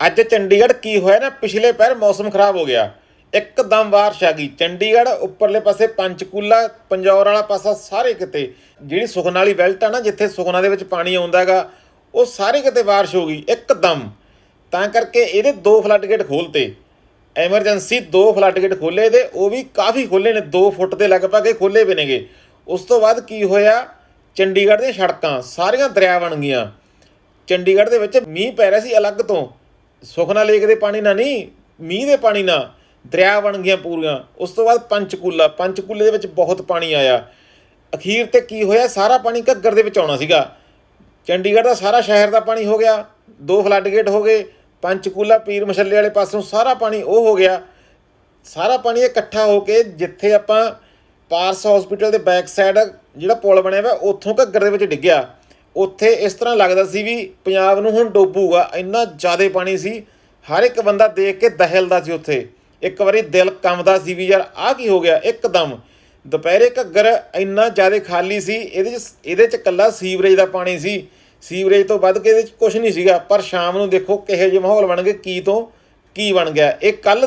ਅੱਜ ਚੰਡੀਗੜ੍ਹ ਕੀ ਹੋਇਆ ਨਾ, ਪਿਛਲੇ ਪੈਰ ਮੌਸਮ ਖਰਾਬ ਹੋ ਗਿਆ। ਇੱਕਦਮ ਬਾਰਿਸ਼ ਆ ਗਈ। ਚੰਡੀਗੜ੍ਹ ਉੱਪਰਲੇ ਪਾਸੇ ਪੰਚਕੂਲਾ, ਪੰਜੌਰ ਵਾਲਾ ਪਾਸਾ ਸਾਰੇ ਕਿਤੇ। ਜਿਹੜੀ ਸੁਖਨਾ ਵਾਲੀ ਬੈਲਟ ਆ ਨਾ, ਜਿੱਥੇ ਸੁਖਨਾ ਦੇ ਵਿੱਚ ਪਾਣੀ ਆਉਂਦਾ ਹੈਗਾ, ਉਹ ਸਾਰੇ ਕਿਤੇ ਬਾਰਿਸ਼ ਹੋ ਗਈ, ਇੱਕਦਮ। ਤਾਂ ਕਰਕੇ ਇਹਦੇ ਦੋ ਫਲੱਡ ਗੇਟ ਖੋਲਤੇ। ਐਮਰਜੈਂਸੀ ਦੋ ਫਲੱਡ ਗੇਟ ਖੋਲੇ ਤੇ ਉਹ ਵੀ ਕਾਫੀ ਖੋਲੇ ਨੇ 2 ਫੁੱਟ ਦੇ ਲਗਭਗ ਇਹ ਖੋਲੇ ਵੀ ਨੇਗੇ। ਉਸ ਤੋਂ ਬਾਅਦ ਕੀ ਹੋਇਆ? ਚੰਡੀਗੜ੍ਹ ਦੀਆਂ ਸੜਕਾਂ, ਸਾਰੀਆਂ ਦਰਿਆ ਬਣ ਗਈਆਂ। ਚੰਡੀਗੜ੍ਹ ਦੇ ਵਿੱਚ ਮੀਂਹ ਪੈ ਰਿਹਾ ਸੀ ਅਲੱਗ ਤੋਂ। ਸੁਖਨਾ ਲੇਕ ਦੇ ਪਾਣੀ ਨਾਲ ਨਹੀਂ, ਮੀਂਹ ਦੇ ਪਾਣੀ ਨਾਲ ਦਰਿਆ ਬਣ ਗਈਆਂ ਪੂਰੀਆਂ। ਉਸ ਤੋਂ ਬਾਅਦ ਪੰਚਕੂਲਾ, ਪੰਚਕੂਲੇ ਦੇ ਵਿੱਚ ਬਹੁਤ ਪਾਣੀ ਆਇਆ। ਅਖੀਰ ਤੇ ਕੀ ਹੋਇਆ? ਸਾਰਾ ਪਾਣੀ ਘੱਗਰ ਦੇ ਵਿੱਚ ਆਉਣਾ ਸੀਗਾ। ਚੰਡੀਗੜ੍ਹ ਦਾ ਸਾਰਾ ਸ਼ਹਿਰ ਦਾ ਪਾਣੀ ਹੋ ਗਿਆ। ਦੋ ਫਲੱਡ ਗੇਟ ਹੋ ਗਏ। ਪੰਚਕੂਲਾ, ਪੀਰ ਮਛੱਲੇ ਵਾਲੇ ਪਾਸੋਂ ਸਾਰਾ ਪਾਣੀ ਉਹ ਹੋ ਗਿਆ। ਸਾਰਾ ਪਾਣੀ ਇਕੱਠਾ ਹੋ ਕੇ ਜਿੱਥੇ ਆਪਾਂ ਪਾਰਸ ਹਸਪੀਟਲ ਦੇ ਬੈਕ ਸਾਈਡ ਜਿਹੜਾ ਪੁਲ ਬਣਿਆ ਹੋਇਆ ਉੱਥੋਂ ਘੱਗਰ ਦੇ ਵਿੱਚ ਡਿੱਗਿਆ। ਉੱਥੇ ਇਸ ਤਰ੍ਹਾਂ ਲੱਗਦਾ ਸੀ ਵੀ ਪੰਜਾਬ ਨੂੰ ਹੁਣ ਡੋਬੂਗਾ, ਇੰਨਾ ਜ਼ਿਆਦਾ ਪਾਣੀ ਸੀ। ਹਰ ਇੱਕ ਬੰਦਾ ਦੇਖ ਕੇ ਦਹਿਲਦਾ ਸੀ ਉੱਥੇ। ਇੱਕ ਵਾਰੀ ਦਿਲ ਕੰਬਦਾ ਸੀ ਵੀ ਯਾਰ ਆਹ ਕੀ ਹੋ ਗਿਆ, ਇੱਕਦਮ। ਦੁਪਹਿਰੇ ਘੱਗਰ ਇੰਨਾ ਜ਼ਿਆਦਾ ਖਾਲੀ ਸੀ, ਇਹਦੇ ਚ ਇਹਦੇ ਚ ਕੱਲਾ ਸੀਵਰੇਜ ਦਾ ਪਾਣੀ ਸੀ। ਸੀਵਰੇਜ ਤੋਂ ਵੱਧ ਕੇ ਇਹਦੇ ਚ ਕੁਝ ਨਹੀਂ ਸੀਗਾ, ਪਰ ਸ਼ਾਮ ਨੂੰ ਦੇਖੋ ਕਿਹੋ ਜਿਹੇ ਮਾਹੌਲ ਬਣ ਗਏ, ਕੀ ਤੋਂ ਕੀ ਬਣ ਗਿਆ। ਇਹ ਕੱਲ